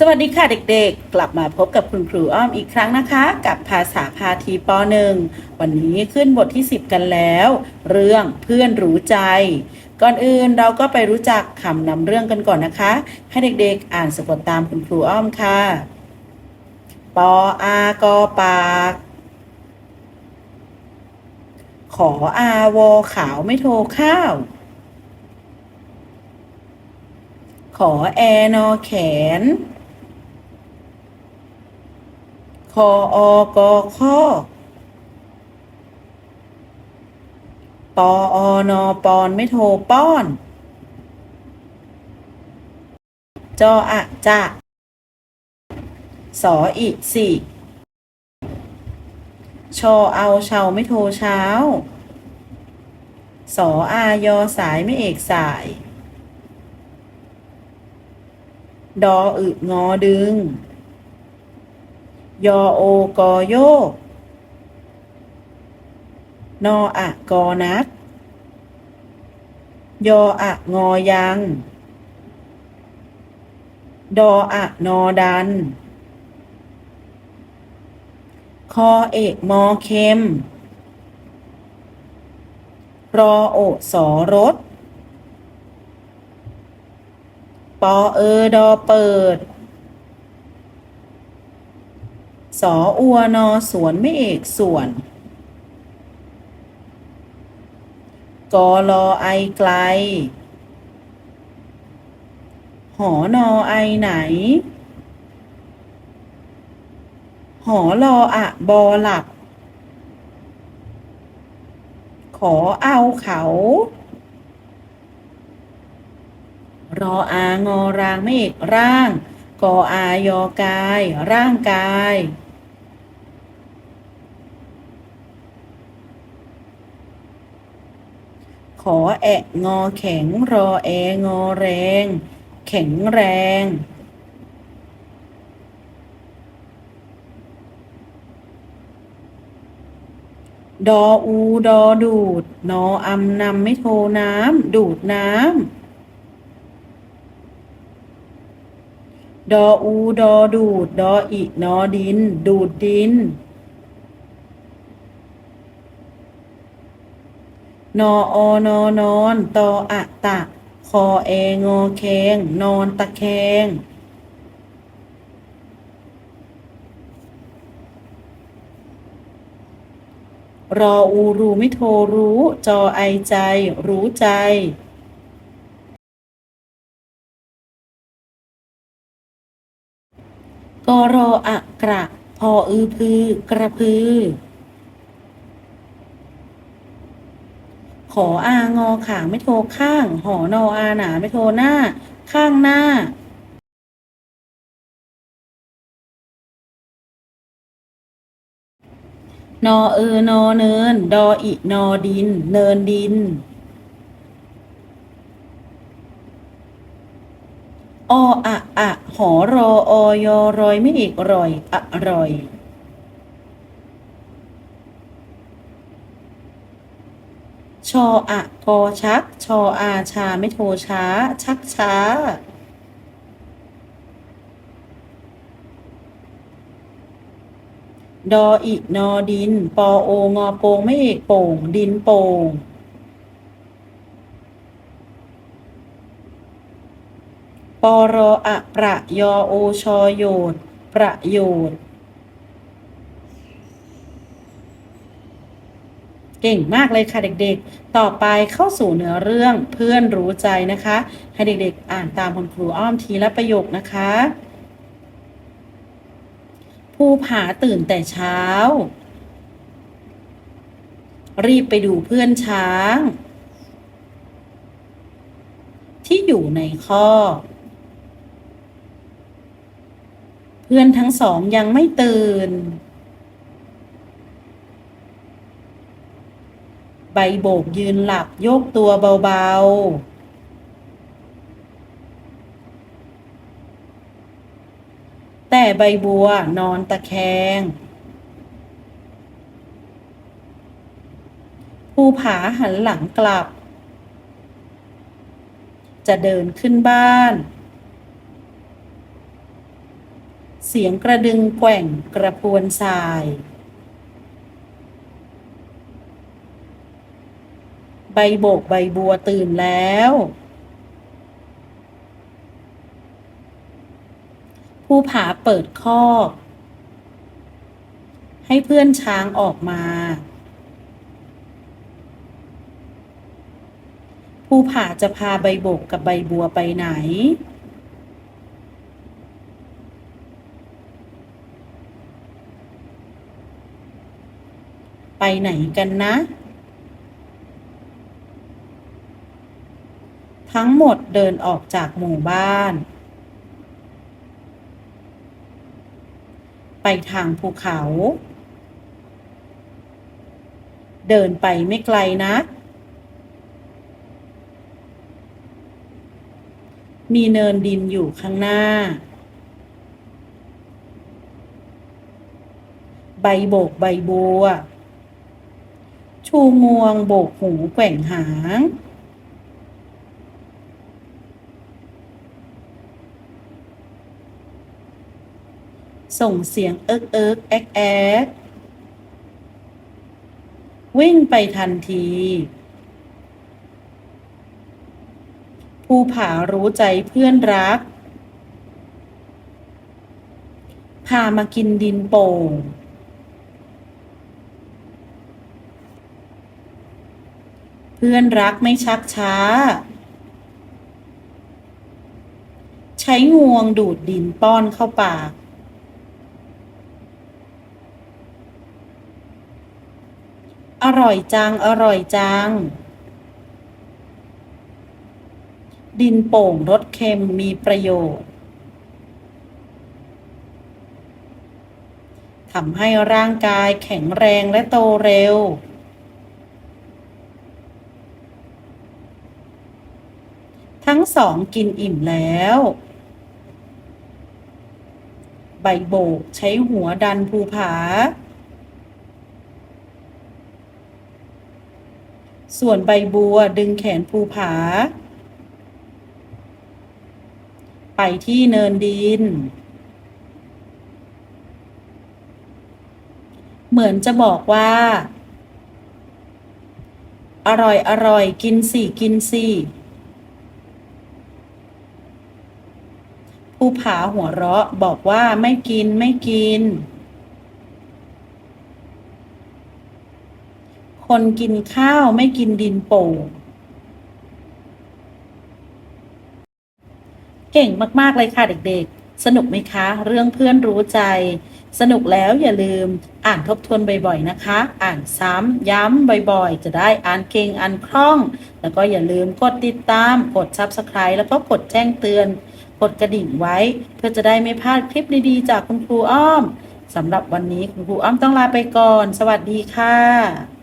สวัสดีค่ะเด็กๆ กลับมาพบกับคุณครูอ้อมอีกครั้งนะคะ กับภาษาพาทีป .1 วันนี้ขึ้นบทที่ 10 กันแล้ว เรื่องเพื่อนรู้ใจ ก่อนอื่นเราก็ไปรู้จักคำนำเรื่องกันก่อนนะคะ ให้เด็กๆ อ่านสะกดตามคุณครูอ้อมค่ะ ปออากอปาก ขออาวอขาวไม่โทรข้าว ขอแอนอแขน คออกอข้อปออนอปอนไม่โทรป้อน จออะจะสออิสิชอเอาเชาไม่โทรเช้า สออายอสายไม่เอกสาย ดออึงอดึง ยอโอกอโยก นออะกอนัก ยออะงอยัง ดออะนอดัน คอเอกมอเข็ม รอโอสอรถ ปอเออดอเปิด สออัวนอสวนไม่เอกส่วนกอลอไอไกล หอนอไอไหน หอรออะบอหลับ ขอเอาเขา รออางอรางไม่เอกร่าง กออายอกาย ร่างกาย อแอะงอแข็งรอแองอแรง แข็งแรง ดออูดอดูด นออำนำไม่โทน้ำดูดน้ำดออูดอดูด ดออีนอดิน ดูดดินน อออนอนอนตออะตะ คอแองอแคงนอนตะแคงรออูรูไม่โทรรู้ จอไอใจ รู้ใจกรออะกระ พออือพือกระพือ ขออางอขางไม่โทรข้าง หอนออาหนาไม่โทรหน้า ข้างหน้านอเออนอเนิน ดออินอดิน เนินดิน ออะอะ หอรออยอรอยไม่เอกรอยอร่อยช ออะกอชัก ชออาชาไม่โทรช้า ชักช้า ดออินอดิน ปอโองอโปงไม่เอกโป่ง ดินโป่งปอรออะประยอโอชอโยดประโยชน์ เก่งมากเลยค่ะเด็กๆ ต่อไปเข้าสู่เนื้อเรื่องเพื่อนรู้ใจนะคะ ให้เด็กๆ อ่านตามคุณครูอ้อมทีละประโยคนะคะภูผาตื่นแต่เช้า รีบไปดูเพื่อนช้าง ที่อยู่ในข้อ เพื่อนทั้งสองยังไม่ตื่น ใบโบกยืนหลับโยกตัวเบาๆแต่ใบบัวนอนตะแคง ภูผาหันหลังกลับ จะเดินขึ้นบ้าน เสียงกระดึงแกว่งกระพวนทราย ใบโบกใบบัวตื่นแล้ว ผู้ผาเปิดคอกให้เพื่อนช้างออกมา ผู้ผาจะพาใบโบกกับใบบัวไปไหน ไปไหนกันนะ ทั้งหมดเดินออกจากหมู่บ้าน ไปทางภูเขา เดินไปไม่ไกลนะ มีเนินดินอยู่ข้างหน้า ใบโบกใบบัว ชูงวงโบกหูแกว่งหาง ส่งเสียงเอิกเอิกแอกแอกวิ่งไปทันที ภูผารู้ใจเพื่อนรัก พามากินดินโป่ง เพื่อนรักไม่ชักช้า ใช้งวงดูดดินป้อนเข้าปาก อร่อยจัง อร่อยจัง ดินโป่งรสเค็มมีประโยชน์ทำให้ร่างกายแข็งแรงและโตเร็ว ทั้งสองกินอิ่มแล้ว ใบโบกใช้หัวดันภูผา ส่วนใบบัวดึงแขนภูผา ไปที่เนินดิน เหมือนจะบอกว่า อร่อยอร่อยกินสิกินสิภูผาหัวเราะบอกว่าไม่กินไม่กิน คนกินข้าวไม่กินดินโป่งเก่งมาก ๆ เลยค่ะเด็กๆ สนุกไหมคะ เรื่องเพื่อนรู้ใจ สนุกแล้วอย่าลืมอ่านทบทวนบ่อยๆนะคะ อ่านซ้ำย้ำบ่อยๆ จะได้อ่านเก่งอ่านคล่อง แล้วก็อย่าลืมกดติดตาม กด Subscribe แล้วก็กดแจ้งเตือน กดกระดิ่งไว้ เพื่อจะได้ไม่พลาดคลิปดีๆ จากคุณครูอ้อมสำหรับวันนี้คุณครูอ้อมต้องลาไปก่อน สวัสดีค่ะ